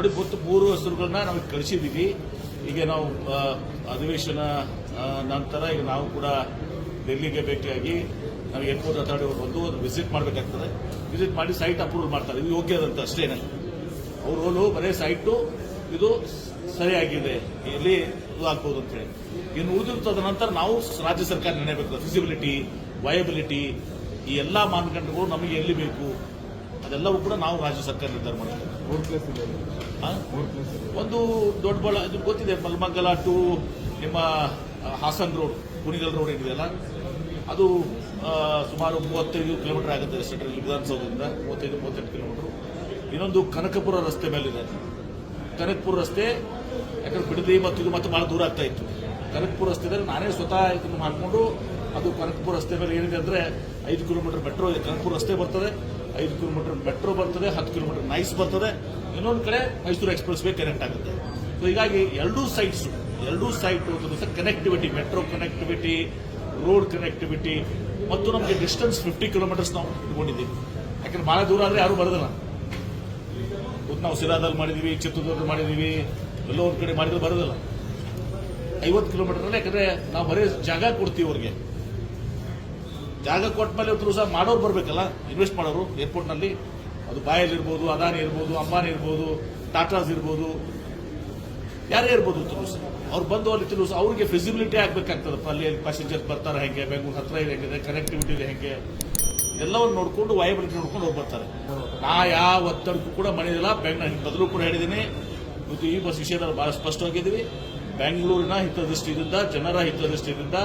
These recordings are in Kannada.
ನೋಡಿ ಮೂರು ಹೆಸರುಗಳನ್ನ ನಾವು ಕಳಿಸಿದ್ದೀವಿ ಈಗ ನಾವು ಅಧಿವೇಶನ ನಂತರ ಈಗ ನಾವು ಕೂಡ ಡೆಲ್ಲಿಗೆ ಭೇಟಿಯಾಗಿ ನಾವು ಏರ್ಪೋರ್ಟ್ ಅಥಾರಿಟಿ ಅವ್ರು ಬಂದು ವಿಸಿಟ್ ಮಾಡಬೇಕಾಗ್ತದೆ. ವಿಸಿಟ್ ಮಾಡಿ ಸೈಟ್ ಅಪ್ರೂವಲ್ ಮಾಡ್ತಾರೆ. ಇದು ಯೋಗ್ಯ ಅದಂತ ಅಷ್ಟೇನೆ ಅವ್ರು ರೋಲು ಬರೀ ಸೈಟು ಇದು ಸರಿಯಾಗಿದೆ. ಇಲ್ಲಿ ಇದು ಆಗ್ಬೋದು ಅಂತ ಹೇಳಿ. ಇನ್ನು ಉಳಿದಿರೋ ತದನಂತರ ನಾವು ರಾಜ್ಯ ಸರ್ಕಾರ ನಿರ್ಣಯ ಫಿಸಿಬಿಲಿಟಿ ವಯಬಿಲಿಟಿ ಈ ಎಲ್ಲ ಮಾನದಂಡಗಳು ನಮಗೆ ಎಲ್ಲಿ ಬೇಕು? ಅದೆಲ್ಲವೂ ಕೂಡ ನಾವು ರಾಜ್ಯ ಸರ್ಕಾರ ನಿರ್ಧಾರ ಮಾಡ್ತೇವೆ. ಒಂದು ಪ್ಲೇಸ್ ಇದೆ ಗೊತ್ತಿದೆ ಮಲ್ಮಂಗಲ ಟು ನಿಮ್ಮ ಹಾಸನ್ ರೋಡ್ ಕುಣಿಗಲ್ ರೋಡ್ ಏನಿದೆಯಲ್ಲ ಅದು ಸುಮಾರು ಮೂವತ್ತೈದು ಕಿಲೋಮೀಟರ್ ಆಗುತ್ತೆ ಸೆಂಟ್ರಲ್ ವಿಧಾನಸೌಧದಿಂದ ಮೂವತ್ತೈದು ಮೂವತ್ತೆಂಟು ಕಿಲೋಮೀಟರ್ ಇನ್ನೊಂದು ಕನಕಪುರ ರಸ್ತೆ ಮೇಲಿದೆ. ಕನಕಪುರ ರಸ್ತೆ ಯಾಕಂದ್ರೆ ಬಿಡದಿ ಮತ್ತು ಇದು ಮತ್ತೆ ಬಹಳ ದೂರ ಆಗ್ತಾ ಇತ್ತು. ಕನಕಪುರ ರಸ್ತೆ ನಾನೇ ಸ್ವತಃ ಇದನ್ನು ಮಾಡಿಕೊಂಡು ಅದು ಕನಕಪುರ ರಸ್ತೆ ಮೇಲೆ ಏನಿದೆ ಅಂದರೆ ಐದು ಕಿಲೋಮೀಟರ್ ಮೆಟ್ರೋ ಇದೆ. ಕನಕಪುರ ರಸ್ತೆ ಬರ್ತದೆ, ಐದು ಕಿಲೋಮೀಟರ್ ಮೆಟ್ರೋ ಬರ್ತದೆ, ಹತ್ತು ಕಿಲೋಮೀಟರ್ ನೈಸ್ ಬರ್ತದೆ. ಇನ್ನೊಂದು ಕಡೆ ಮೈಸೂರು ಎಕ್ಸ್ಪ್ರೆಸ್ ವೇ ಕನೆಕ್ಟ್ ಆಗುತ್ತೆ. ಸೊ ಹೀಗಾಗಿ ಎರಡೂ ಸೈಟ್ಸ್ ಎರಡೂ side connectivity metro connectivity road connectivity ಮತ್ತು ನಮಗೆ ಡಿಸ್ಟೆನ್ಸ್ ಫಿಫ್ಟಿ ಕಿಲೋಮೀಟರ್ಸ್ ನಾವು ಇಟ್ಕೊಂಡಿದ್ದೀವಿ. ಯಾಕಂದ್ರೆ ಬಹಳ ದೂರ ಆದರೆ ಯಾರು ಬರೋದಿಲ್ಲ. ನಾವು ಸಿರಾದಲ್ಲಿ ಮಾಡಿದೀವಿ ಚಿತ್ರದುರ್ಗ ಮಾಡಿದೀವಿ ಎಲ್ಲೋ ಒಂದು ಕಡೆ ಮಾಡಿದ್ರೆ ಬರೋದಿಲ್ಲ. ಐವತ್ತು ಕಿಲೋಮೀಟರ್ ಯಾಕಂದ್ರೆ ನಾವು ಬರೀ ಜಾಗ ಕೊಡ್ತೀವಿ ಅವ್ರಿಗೆ. ಜಾಗ ಕೊಟ್ಟ ಮೇಲೆ ಇವತ್ತು ಸಹ ಮಾಡೋರು ಬರಬೇಕಲ್ಲ ಇನ್ವೆಸ್ಟ್ ಮಾಡೋರು ಏರ್ಪೋರ್ಟ್ನಲ್ಲಿ ಅದು ಬಾಯಲ್ ಇರ್ಬೋದು, ಅದಾನಿ ಇರ್ಬೋದು, ಅಂಬಾನಿ ಇರ್ಬೋದು, ಟಾಟಾಸ್ ಇರ್ಬೋದು. ಯಾರೇ ಇರ್ಬೋದು ಸಹ. ಅವ್ರು ಬಂದು ಅಲ್ಲಿ ತಿಳಿಸ್ ಅವ್ರಿಗೆ ಫೆಸಿಬಿಲಿಟಿ ಆಗಬೇಕಾಗ್ತದೆ ಅಲ್ಲಿ ಪ್ಯಾಸೆಂಜರ್ ಬರ್ತಾರೆ ಹೆಂಗೆ, ಬೆಂಗಳೂರು ಹತ್ರ ಇದೆ ಹೆಂಗಿದೆ ಕನೆಕ್ಟಿವಿಟಿ ಇದೆ ಹೆಂಗೆ. ಎಲ್ಲವನ್ನು ನೋಡಿಕೊಂಡು ವಯಬಿಲಿಟಿ ನೋಡ್ಕೊಂಡು ಹೋಗಿ ಬರ್ತಾರೆ. ನಾ ಯಾವ ಒತ್ತಡಕ್ಕೂ ಕೂಡ ಮನೆಯಿಲ್ಲ, ಬೆಂಗಳೂರು ಬದಲು ಕೂಡ ಹೇಳಿದ್ದೀನಿ. ಇವತ್ತು ಈ ಬಸ್ ವಿಷಯದಲ್ಲಿ ಭಾಳ ಸ್ಪಷ್ಟವಾಗಿದ್ದೀವಿ. ಬೆಂಗಳೂರಿನ ಹಿತದೃಷ್ಟಿಯಿಂದ, ಜನರ ಹಿತದೃಷ್ಟಿಯಿಂದ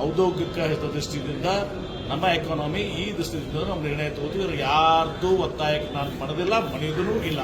ಔದ್ಯೋಗಿಕ ಹಿತದೃಷ್ಟಿಯಿಂದ ನಮ್ಮ ಎಕಾನಮಿ ಈ ದೃಷ್ಟಿಯಿಂದ ನಾವು ನಿರ್ಣಯ ತಗೋತೀವಿ. ಯಾರ್ದು ಒತ್ತಾಯಕ್ಕೆ ನಾನು ಮಾಡೋದಿಲ್ಲ ಮನೆಯದೂ ಇಲ್ಲ.